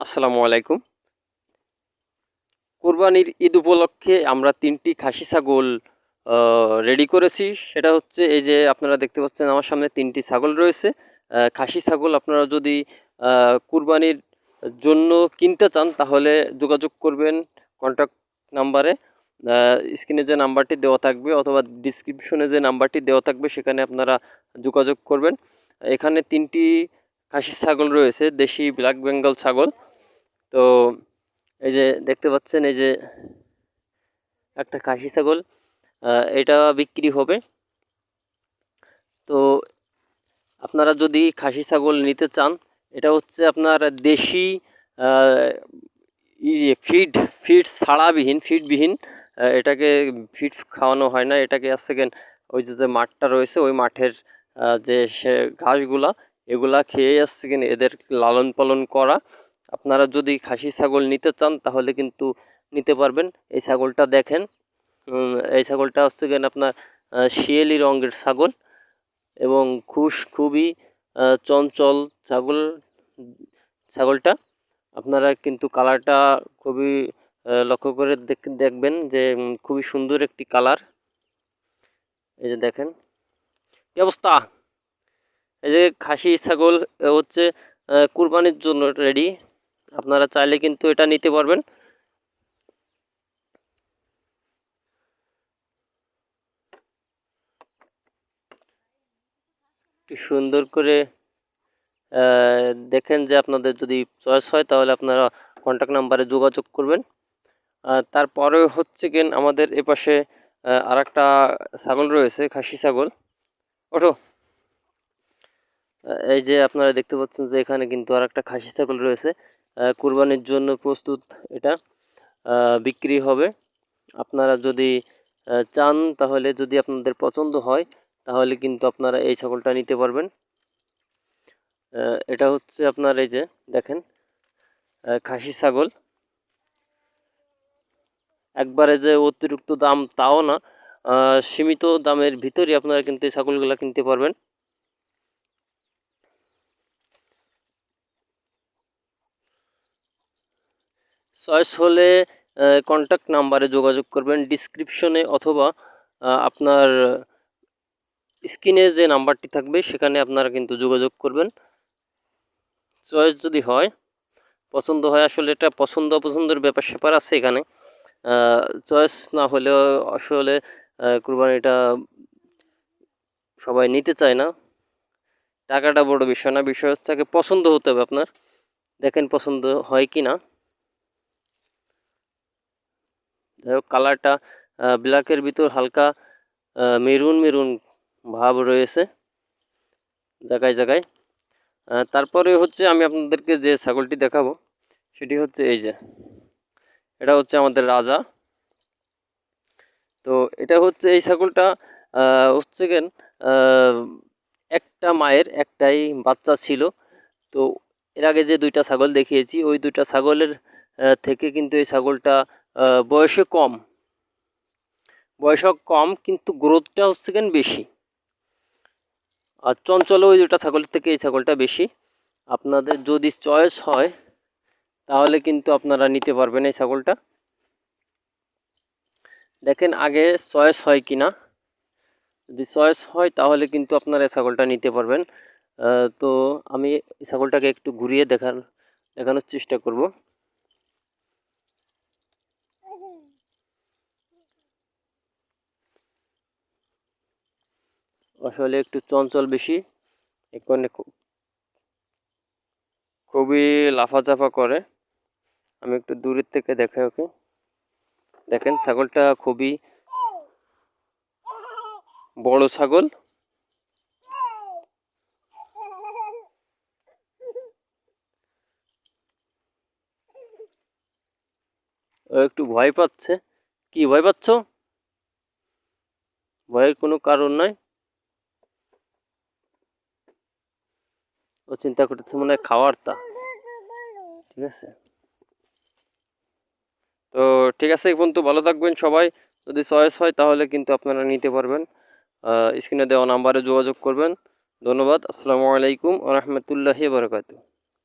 আসসালামু আলাইকুম। কোরবানির ঈদ উপলক্ষে আমরা তিনটি খাসি ছাগল রেডি করেছি। সেটা হচ্ছে এই যে আপনারা দেখতে পাচ্ছেন আমার সামনে তিনটি ছাগল রয়েছে। খাসি ছাগল আপনারা যদি কুরবানির জন্য কিনতে চান তাহলে যোগাযোগ করবেন কন্ট্যাক্ট নাম্বারে স্ক্রিনে যে নাম্বারটি দেওয়া থাকবে অথবা ডিসক্রিপশনে যে নাম্বারটি দেওয়া থাকবে সেখানে আপনারা যোগাযোগ করবেন। এখানে তিনটি খাসি ছাগল রয়েছে, দেশি ব্ল্যাক বেঙ্গল ছাগল। তো এই যে দেখতে পাচ্ছেন, এই যে একটা খাসি ছাগল এটা বিক্রি হবে। তো আপনারা যদি খাসি ছাগল নিতে চান, এটা হচ্ছে আপনার দেশি ফিড ফিড ছাড়াবিহীন, ফিডবিহীন এটাকে ফিড খাওয়ানো হয় না। এটাকে সেকেন্ড ওই যে মাঠটা রয়েছে, ওই মাঠের যে সে ঘাসগুলা, এগুলা খেয়ে আসছে এদের লালন পালন করা। আপনারা যদি খাসি ছাগল নিতে চান, তাহলে কিন্তু নিতে পারবেন। এই ছাগলটা দেখেন এই ছাগলটা হচ্ছে কেন আপনার শিয়ালি রঙের ছাগল এবং খুশ, খুবই চঞ্চল ছাগল, ছাগলটা। আপনারা কিন্তু কালারটা খুবই লক্ষ্য করে দেখ- দেখবেন যে খুবই সুন্দর একটি কালার। এই যে দেখেন, কি অবস্থা? এই যে খাসি ছাগল হচ্ছে কুরবানির জন্য রেডি। আপনারা চাইলে কিন্তু এটা নিতে পারবেন। সুন্দর করে দেখেন যে আপনাদের যদি চয়েস হয় তাহলে আপনারা কন্ট্যাক্ট নাম্বারে যোগাযোগ করবেন। তারপরে হচ্ছে কেন আমাদের এপাশে আর একটা ছাগল রয়েছে, খাসি ছাগল। ওঠো। এই যে আপনারা দেখতে পাচ্ছেন যে এখানে কিন্তু আর একটা খাসি ছাগল রয়েছে। কুরবানির জন্য প্রস্তুত এটা বিক্রি হবে। আপনারা যদি চান, তাহলে যদি আপনাদের পছন্দ হয়, তাহলে কিন্তু আপনারা এই ছাগলটা নিতে পারবেন। এটা হচ্ছে আপনার এই যে, দেখেন খাসি ছাগল। একবারে যে অতিরিক্ত দাম তাও না সীমিত দামের ভিতরই আপনারা কিন্তু এই ছাগলগুলো কিনতে পারবেন। চয়েস হলে কন্ট্যাক্ট নাম্বারে যোগাযোগ করবেন। ডিসক্রিপশনে অথবা আপনার স্ক্রিনে যে নাম্বারটি থাকবে, সেখানে আপনারা কিন্তু যোগাযোগ করবেন। চয়েস যদি হয়, পছন্দ হয়, আসলে এটা পছন্দ অপছন্দের ব্যাপার স্যাপার আছে এখানে। চয়েস না হলেও আসলে কুরবানিটা সবাই নিতে চায় না। টাকাটা বড় বিষয় না, বিষয় হচ্ছে পছন্দ হতে হবে আপনার। দেখেন পছন্দ হয় কি না যাই হোক কালারটা ব্ল্যাকের ভিতর হালকা মেরুন মেরুন ভাব রয়েছে, জায়গায় জায়গায়। তারপরে হচ্ছে আমি আপনাদেরকে যে ছাগলটি দেখাবো, সেটি হচ্ছে এই যে, এটা হচ্ছে আমাদের রাজা। তো এটা হচ্ছে এই ছাগলটা হচ্ছে কেন একটা মায়ের, একটাই বাচ্চা ছিল। তো এর আগে যে দুইটা ছাগল দেখিয়েছি, ওই দুইটা ছাগলের থেকে কিন্তু এই ছাগলটা বয়সে কম। বয়সও কম, কিন্তু গ্রোথটা হচ্ছে কেন বেশি? আর চঞ্চল ওই দুটা ছাগলের থেকে এই ছাগলটা বেশি। আপনাদের যদি চয়েস হয়, তাহলে কিন্তু আপনারা নিতে পারবেন এই ছাগলটা। দেখেন আগে চয়েস হয় কি না যদি চয়েস হয়, তাহলে কিন্তু আপনারা এই ছাগলটা নিতে পারবেন। তো আমি এই ছাগলটাকে একটু ঘুরিয়ে দেখার, দেখানোর চেষ্টা করব। আসলে একটু চঞ্চল বেশি। এখানে খুবই লাফাচাফা করে। আমি একটু দূরের থেকে দেখাই, ওকে? দেখেন, ছাগলটা খুবই বড় ছাগল। ও একটু ভয় পাচ্ছে। কি, ভয় পাচ্ছ? ভয়ের কোনো কারণ নাই? ও চিন্তা করতেছে মনে হয় খাওয়ার তা। ঠিক আছে। তো ঠিক আছে বন্ধু, ভালো থাকবেন সবাই। যদি চয়েস হয় তাহলে কিন্তু আপনারা নিতে পারবেন। স্ক্রিনে দেওয়া নাম্বারে যোগাযোগ করবেন। ধন্যবাদ। আসসালামু আলাইকুম রহমতুল্লাহি বারকাতু